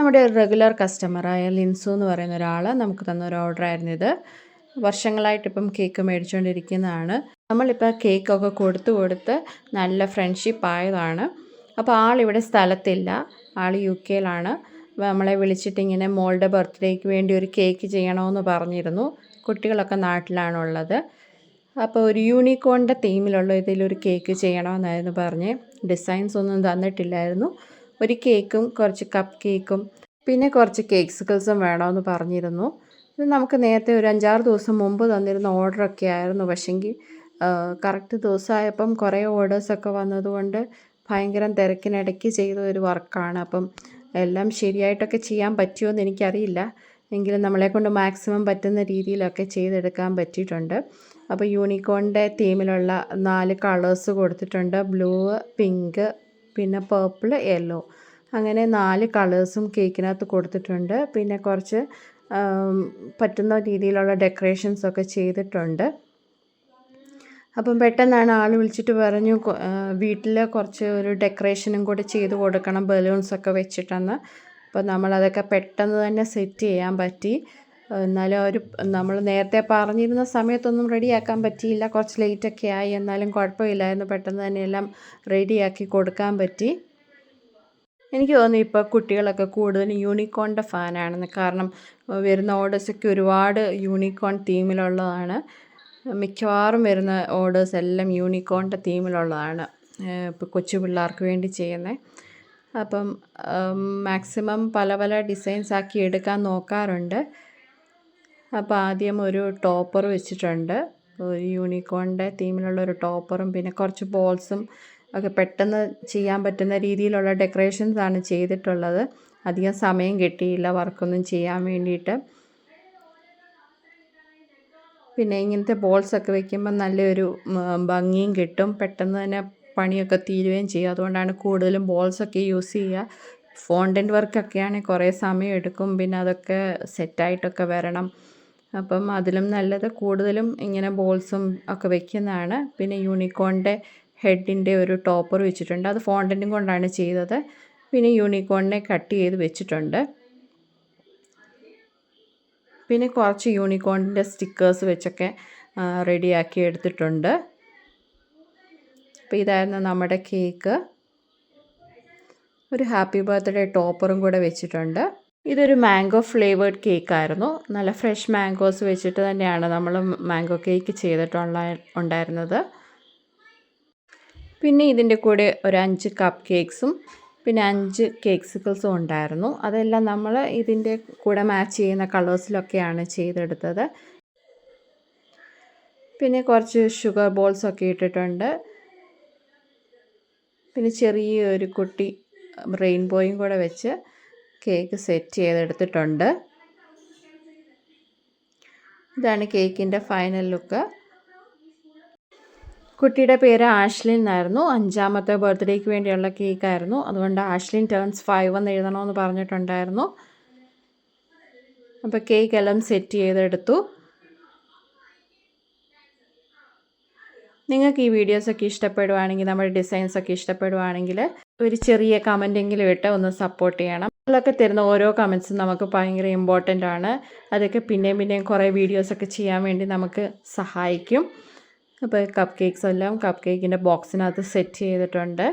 നമ്മുടെ റെഗുലർ കസ്റ്റമറായ ലിൻസു എന്ന് പറയുന്ന ഒരാൾ നമുക്ക് തന്ന ഒരു ഓർഡർ ആയിരുന്നു ഇത്. വർഷങ്ങളായിട്ട് ഇപ്പം കേക്ക് മേടിച്ചുകൊണ്ടിരിക്കുന്നതാണ് നമ്മളിപ്പോൾ കേക്കൊക്കെ കൊടുത്തു കൊടുത്ത് നല്ല ഫ്രണ്ട്ഷിപ്പ് ആയതാണ്. അപ്പോൾ ആളിവിടെ സ്ഥലത്തില്ല. ആൾ യു കെയിലാണ് നമ്മളെ വിളിച്ചിട്ട് ഇങ്ങനെ മോളുടെ ബർത്ത്ഡേക്ക് വേണ്ടി ഒരു കേക്ക് ചെയ്യണമെന്ന് പറഞ്ഞിരുന്നു. കുട്ടികളൊക്കെ നാട്ടിലാണുള്ളത്. അപ്പോൾ ഒരു യൂണിക്കോണിന്റെ തീമിലുള്ള ഇതിലൊരു കേക്ക് ചെയ്യണമെന്നായിരുന്നു പറഞ്ഞ്. ഡിസൈൻസ് ഒന്നും തന്നിട്ടില്ലായിരുന്നു. ഒരു കേക്കും കുറച്ച് കപ്പ് കേക്കും പിന്നെ കുറച്ച് കേക്ക്സുകൾസും വേണമെന്ന് പറഞ്ഞിരുന്നു. ഇത് നമുക്ക് നേരത്തെ ഒരു അഞ്ചാറ് ദിവസം മുമ്പ് തന്നിരുന്ന ഓർഡറൊക്കെ ആയിരുന്നു. പക്ഷെങ്കിൽ കറക്റ്റ് ദിവസമായപ്പം കുറേ ഓർഡേഴ്സൊക്കെ വന്നതുകൊണ്ട് ഭയങ്കര തിരക്കിനിടയ്ക്ക് ചെയ്ത ഒരു വർക്കാണ് അപ്പം എല്ലാം ശരിയായിട്ടൊക്കെ ചെയ്യാൻ പറ്റുമോ എന്ന് എനിക്കറിയില്ല. എങ്കിലും നമ്മളെ കൊണ്ട് മാക്സിമം പറ്റുന്ന രീതിയിലൊക്കെ ചെയ്തെടുക്കാൻ പറ്റിയിട്ടുണ്ട്. അപ്പോൾ യൂണിക്കോണിന്റെ തീമിലുള്ള നാല് കളേഴ്സ് കൊടുത്തിട്ടുണ്ട്. ബ്ലൂ പിങ്ക് പിന്നെ പേർപ്പിൾ യെല്ലോ അങ്ങനെ നാല് കളേഴ്സും കേക്കിനകത്ത് കൊടുത്തിട്ടുണ്ട്. പിന്നെ കുറച്ച് പറ്റുന്ന രീതിയിലുള്ള ഡെക്കറേഷൻസ് ഒക്കെ ചെയ്തിട്ടുണ്ട്. അപ്പം പെട്ടെന്നാണ് ആൾ വിളിച്ചിട്ട് പറഞ്ഞു വീട്ടിൽ കുറച്ച് ഒരു ഡെക്കറേഷനും കൂടെ ചെയ്ത് കൊടുക്കണം ബലൂൺസൊക്കെ വെച്ചിട്ടെന്ന്. അപ്പോൾ നമ്മളതൊക്കെ പെട്ടെന്ന് തന്നെ സെറ്റ് ചെയ്യാൻ പറ്റി. എന്നാലും അവർ നമ്മൾ നേരത്തെ പറഞ്ഞിരുന്ന സമയത്തൊന്നും റെഡിയാക്കാൻ പറ്റിയില്ല. കുറച്ച് ലേറ്റൊക്കെ ആയി. എന്നാലും കുഴപ്പമില്ലായിരുന്നു. പെട്ടെന്ന് തന്നെ എല്ലാം റെഡിയാക്കി കൊടുക്കാൻ പറ്റി. എനിക്ക് തോന്നുന്നു ഇപ്പോൾ കുട്ടികളൊക്കെ കൂടുതൽ യൂണിക്കോണിന്റെ ഫാനാണെന്ന്. കാരണം വരുന്ന ഓർഡേഴ്സൊക്കെ ഒരുപാട് യൂണിക്കോൺ തീമിലുള്ളതാണ്. മിക്കവാറും വരുന്ന ഓർഡേഴ്സ് എല്ലാം യൂണിക്കോണിന്റെ തീമിലുള്ളതാണ്. ഇപ്പോൾ കൊച്ചു പിള്ളേർക്ക് വേണ്ടി ചെയ്യുന്നത് അപ്പം മാക്സിമം പല പല ഡിസൈൻസ് ആക്കി എടുക്കാൻ നോക്കാറുണ്ട്. അപ്പോൾ ആദ്യം ഒരു ടോപ്പർ വെച്ചിട്ടുണ്ട്. ഒരു യൂണിക്കോണിന്റെ തീമിലുള്ള ഒരു ടോപ്പറും പിന്നെ കുറച്ച് ബോൾസും ഒക്കെ പെട്ടെന്ന് ചെയ്യാൻ പറ്റുന്ന രീതിയിലുള്ള ഡെക്കറേഷൻസ് ആണ് ചെയ്തിട്ടുള്ളത്. അധികം സമയം കിട്ടിയില്ല വർക്കൊന്നും ചെയ്യാൻ വേണ്ടിയിട്ട്. പിന്നെ ഇങ്ങനത്തെ ബോൾസൊക്കെ വെക്കുമ്പോൾ നല്ലൊരു ഭംഗിയും കിട്ടും. പെട്ടെന്ന് തന്നെ പണിയൊക്കെ തീരുകയും ചെയ്യും. അതുകൊണ്ടാണ് കൂടുതലും ബോൾസൊക്കെ യൂസ് ചെയ്യുക. ഫോണ്ടന്റ് വർക്കൊക്കെയാണെങ്കിൽ കുറേ സമയം എടുക്കും. പിന്നെ അതൊക്കെ സെറ്റായിട്ടൊക്കെ വരണം. അപ്പം അതിലും നല്ലത് കൂടുതലും ഇങ്ങനെ ബോൾസും ഒക്കെ വെക്കുന്നതാണ്. പിന്നെ യൂണിക്കോണിന്റെ ഹെഡിന്റെ ഒരു ടോപ്പർ വെച്ചിട്ടുണ്ട്. അത് ഫോണ്ടന്റും കൊണ്ടാണ് ചെയ്തത്. പിന്നെ യൂണിക്കോണിനെ കട്ട് ചെയ്ത് വെച്ചിട്ടുണ്ട്. പിന്നെ കുറച്ച് യൂണിക്കോണിന്റെ സ്റ്റിക്കേഴ്സ് വെച്ചൊക്കെ റെഡിയാക്കി എടുത്തിട്ടുണ്ട്. അപ്പോൾ ഇതായിരുന്നു നമ്മുടെ കേക്ക്. ഒരു ഹാപ്പി ബർത്ത്ഡേ ടോപ്പറും കൂടെ വെച്ചിട്ടുണ്ട്. ഇതൊരു മാംഗോ ഫ്ലേവേർഡ് കേക്കായിരുന്നു. നല്ല ഫ്രഷ് മാംഗോസ് വെച്ചിട്ട് തന്നെയാണ് നമ്മൾ മാംഗോ കേക്ക് ചെയ്തിട്ടുള്ള ഉണ്ടായിരുന്നത്. പിന്നെ ഇതിന്റെ കൂടെ ഒരു അഞ്ച് കപ്പ് കേക്ക്സും പിന്നെ അഞ്ച് കേക്ക്സുകൾസും ഉണ്ടായിരുന്നു. അതെല്ലാം നമ്മൾ ഇതിന്റെ കൂടെ മാച്ച് ചെയ്യുന്ന കളേഴ്സിലൊക്കെയാണ് ചെയ്തെടുത്തത്. പിന്നെ കുറച്ച് ഷുഗർ ബോൾസൊക്കെ ഇട്ടിട്ടുണ്ട്. പിന്നെ ചെറിയൊരു കുട്ടി റെയിൻബോയും കൂടെ വെച്ച് കേക്ക് സെറ്റ് ചെയ്തെടുത്തിട്ടുണ്ട്. ഇതാണ് കേക്കിന്റെ ഫൈനൽ ലുക്ക്. കുട്ടിയുടെ പേര് ആഷ്ലിൻ എന്നായിരുന്നു. അഞ്ചാമത്തെ ബർത്ത്ഡേക്ക് വേണ്ടിയുള്ള കേക്കായിരുന്നു. അതുകൊണ്ട് ആഷ്ലിൻ ടേൺസ് ഫൈവ് എന്ന് എഴുതണമെന്ന് പറഞ്ഞിട്ടുണ്ടായിരുന്നു. അപ്പോൾ കേക്ക് എല്ലാം സെറ്റ് ചെയ്തെടുത്തു. നിങ്ങൾക്ക് ഈ വീഡിയോസൊക്കെ ഇഷ്ടപ്പെടുവാണെങ്കിൽ നമ്മുടെ ഡിസൈൻസൊക്കെ ഇഷ്ടപ്പെടുവാണെങ്കിൽ ഒരു ചെറിയ കമന്റെങ്കിലും ഇട്ട് ഒന്ന് സപ്പോർട്ട് ചെയ്യണം. അതിലൊക്കെ തരുന്ന ഓരോ കമൻസും നമുക്ക് ഭയങ്കര ഇമ്പോർട്ടന്റ് ആണ്. അതൊക്കെ പിന്നെയും പിന്നെയും കുറേ വീഡിയോസൊക്കെ ചെയ്യാൻ വേണ്ടി നമുക്ക് സഹായിക്കും. അപ്പോൾ കപ്പ് കേക്ക്സ് എല്ലാം കപ്പ് കേക്കിന്റെ ബോക്സിനകത്ത് സെറ്റ് ചെയ്തിട്ടുണ്ട്.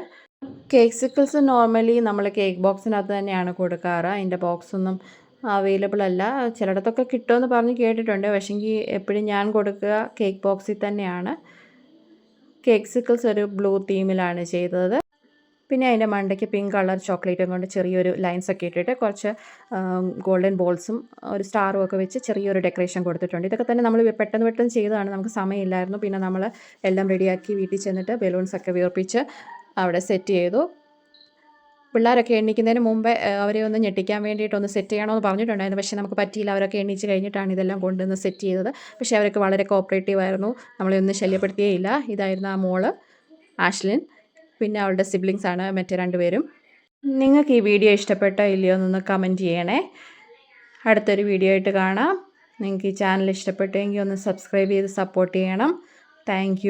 കേക്ക് സിക്കിൾസ് നോർമലി നമ്മൾ കേക്ക് ബോക്സിനകത്ത് തന്നെയാണ് കൊടുക്കാറ്. അതിന്റെ ബോക്സൊന്നും അവൈലബിൾ അല്ല. ചിലയിടത്തൊക്കെ കിട്ടുമെന്ന് പറഞ്ഞ് കേട്ടിട്ടുണ്ട്. പക്ഷേങ്കിൽ എപ്പോഴും ഞാൻ കൊടുക്കുക കേക്ക് ബോക്സിൽ തന്നെയാണ്. കേക്ക് സിക്കിൾസ് ഒരു ബ്ലൂ തീമിലാണ് ചെയ്തത്. പിന്നെ അതിന്റെ മണ്ടയ്ക്ക് പിങ്ക് കളർ ചോക്ലേറ്റും കൊണ്ട് ചെറിയൊരു ലൈൻസ് ഒക്കെ ഇട്ടിട്ട് കുറച്ച് ഗോൾഡൻ ബോൾസും ഒരു സ്റ്റാറും ഒക്കെ വെച്ച് ചെറിയൊരു ഡെക്കറേഷൻ കൊടുത്തിട്ടുണ്ട്. ഇതൊക്കെ തന്നെ നമ്മൾ പെട്ടെന്ന് പെട്ടെന്ന് ചെയ്തതാണ്. നമുക്ക് സമയമില്ലായിരുന്നു. പിന്നെ നമ്മൾ എല്ലാം റെഡിയാക്കി വീട്ടിൽ ചെന്നിട്ട് ബലൂൺസ് ഒക്കെ വീർപ്പിച്ച് അവിടെ സെറ്റ് ചെയ്തു. പിള്ളേരൊക്കെ എണ്ണിക്കുന്നതിന് മുമ്പേ അവരെ ഒന്ന് ഞെട്ടിക്കാൻ വേണ്ടിയിട്ട് ഒന്ന് സെറ്റ് ചെയ്യണമെന്ന് പറഞ്ഞിട്ടുണ്ടായിരുന്നു. പക്ഷേ നമുക്ക് പറ്റിയില്ല. അവരൊക്കെ എണ്ണിച്ച് കഴിഞ്ഞിട്ടാണ് ഇതെല്ലാം കൊണ്ടുവന്ന് സെറ്റ് ചെയ്തത്. പക്ഷേ അവരൊക്കെ വളരെ കോപ്പറേറ്റീവ് ആയിരുന്നു. നമ്മളെ ഒന്നും ശല്യപ്പെടുത്തിയേയില്ല. ഇതായിരുന്നു ആ മോൾ ആഷ്ലിൻ. പിന്നെ അവളുടെ സിബ്ലിങ്സ് ആണ് മറ്റേ രണ്ടുപേരും. നിങ്ങൾക്ക് ഈ വീഡിയോ ഇഷ്ടപ്പെട്ടോ ഇല്ലയോ എന്നൊന്ന് കമന്റ് ചെയ്യണേ. അടുത്തൊരു വീഡിയോ ആയിട്ട് കാണാം. നിങ്ങൾക്ക് ഈ ചാനൽ ഇഷ്ടപ്പെട്ടെങ്കിൽ ഒന്ന് സബ്സ്ക്രൈബ് ചെയ്ത് സപ്പോർട്ട് ചെയ്യണം. താങ്ക്